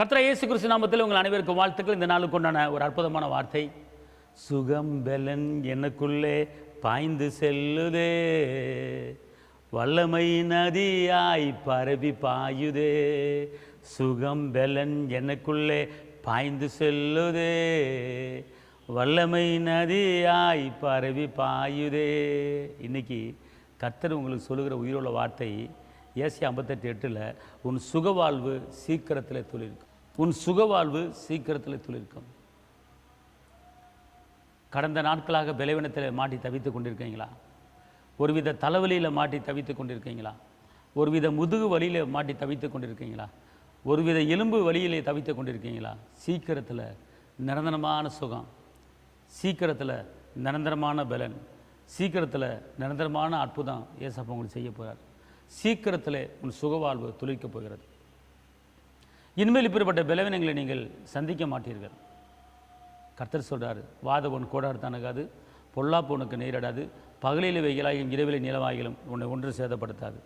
கத்திர இயேசு கிறிஸ்து நாமத்தில் உங்கள் அனைவருக்கும் வாழ்த்துக்கள். இந்த நாளுக்கு உண்டான ஒரு அற்புதமான வார்த்தை. சுகம் பெலன் எனக்குள்ளே பாய்ந்து செல்லுதே. வல்லமை நதியாய் பரவி பாயுதே. சுகம் பெலன் எனக்குள்ளே பாய்ந்து செல்லுதே. வல்லமை நதியாய் பரவி பாயுதே. இன்னைக்கு கத்தர் உங்களுக்கு சொல்லுகிற உயிருள்ள வார்த்தை ஏசி ஐம்பத்தெட்டு எட்டில் உன் சுகவாழ்வு சீக்கிரத்தில் துளிர்க்கும். உன் சுகவாழ்வு சீக்கிரத்தில் துளிர்க்கும். கடந்த நாட்களாக பலவீனத்தில் மாட்டி தவித்து கொண்டிருக்கீங்களா? ஒருவித தலைவலியில் மாட்டி தவித்து கொண்டிருக்கீங்களா? ஒருவித முதுகு வலியில் மாட்டி தவித்து கொண்டிருக்கீங்களா? ஒருவித எலும்பு வலியிலே தவித்து கொண்டிருக்கீங்களா? சீக்கிரத்தில் நிரந்தரமான சுகம். சீக்கிரத்தில் நிரந்தரமான பலன். சீக்கிரத்தில் நிரந்தரமான அற்புதம் ஏசப்பா உங்களுக்கு செய்ய போகிறார் சீக்கிரத்தில் உன் சுகவாழ்வு துளிக்கப் போகிறது. இனிமேல் இப்படிப்பட்ட பலவீனங்களை நீங்கள் சந்திக்க மாட்டீர்கள். கர்த்தர் சொல்கிறார் வாதவன் கோடாறு தனகாது பொல்லாப்பு உனக்கு நேரிடாது பகலில் வெயிலாயும் இரவிலை நிலவாயிலும் உன்னை ஒன்று சேதப்படுத்தாது.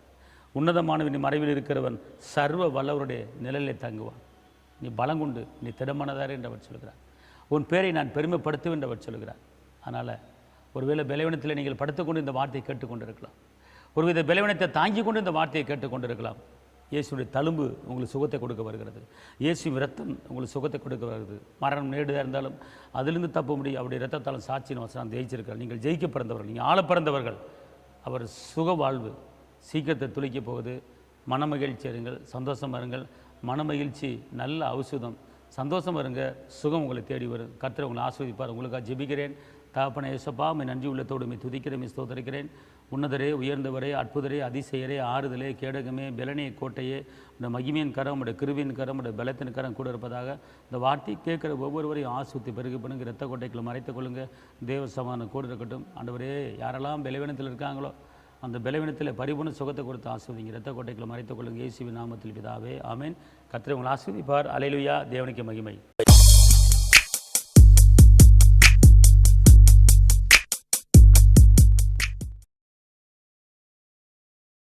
உன்னதமானவன் மறைவில் இருக்கிறவன் சர்வ வல்லவருடைய நிழலிலே தங்குவான். நீ பலங்குண்டு நீ திடமானதார் என்றவர் சொல்கிறார். உன் பேரை நான் பெருமைப்படுத்துவேன் என்றவர் சொல்கிறார். அதனால் ஒருவேளை பலவீனத்தில் நீங்கள் படுத்துக்கொண்டு இந்த வார்த்தையை கேட்டுக்கொண்டிருக்கலாம். ஒருவித பலவீனத்தை தாங்கி கொண்டு இந்த வார்த்தையை கேட்டுக்கொண்டிருக்கலாம். இயேசுடைய தழும்பு உங்களுக்கு சுகத்தை கொடுக்க வருகிறது. இயேசுவின் ரத்தம் உங்களுக்கு சுகத்தை கொடுக்க வருகிறது. மரணம் நேடுதாக இருந்தாலும் அதிலிருந்து தப்ப முடியும். அவருடைய ரத்தத்தாலும் சாட்சியின் வசனம் ஜெயிச்சிருக்கிறார். நீங்கள் ஜெயிக்க பிறந்தவர்கள் நீங்கள் ஆள பிறந்தவர்கள் அவர் சுக வாழ்வு சீக்கிரத்தை துளிக்க போகுது. மனமகிழ்ச்சி இருங்கள் சந்தோஷம் இருங்கள். மனமகிழ்ச்சி நல்ல ஔஷதம். சந்தோஷம் இருங்க. சுகம் உங்களை தேடி வரும். கத்திர உங்களை ஆஸ்வதிப்பார் உங்களுக்காக ஜெபிக்கிறேன். தகப்பன யேசப்பா மை நன்றி உள்ளத்தோடு மை துதிக்கிறேன் ஸ்தோத்தரிக்கிறேன். உன்னதரே உயர்ந்தவரே அற்புதரே அதிசயரே ஆறுதலே கேடகமே பெலனே கோட்டையே இந்த மகிமையின் கரம் உடைய கிருவின் கரம் உடைய பலத்தின் கரம் கூட இருப்பதாக இந்த வார்த்தை கேட்குற ஒவ்வொருவரையும் ஆசுத்தி பெருகு பண்ணுங்க. இரத்த கோட்டைக்குள்ள மறைத்துக் கொள்ளுங்க. தேவ சமானம் கூட இருக்கட்டும். ஆண்டவரே யாரெல்லாம் பலவீனத்தில் இருக்காங்களோ அந்த பலவீனத்தில் பரிபூர்ண சுகத்தை கொடுத்து ஆசிர்வதிங்க. இரத்த கோட்டைக்குள்ள மறைத்துக் கொள்ளுங்க. இயேசுவின் நாமத்தில் பிதாவே ஆமேன். கர்த்தர் உங்களை ஆஸ்வதிப்பார் அலையிலுயா தேவனுக்கு மகிமை.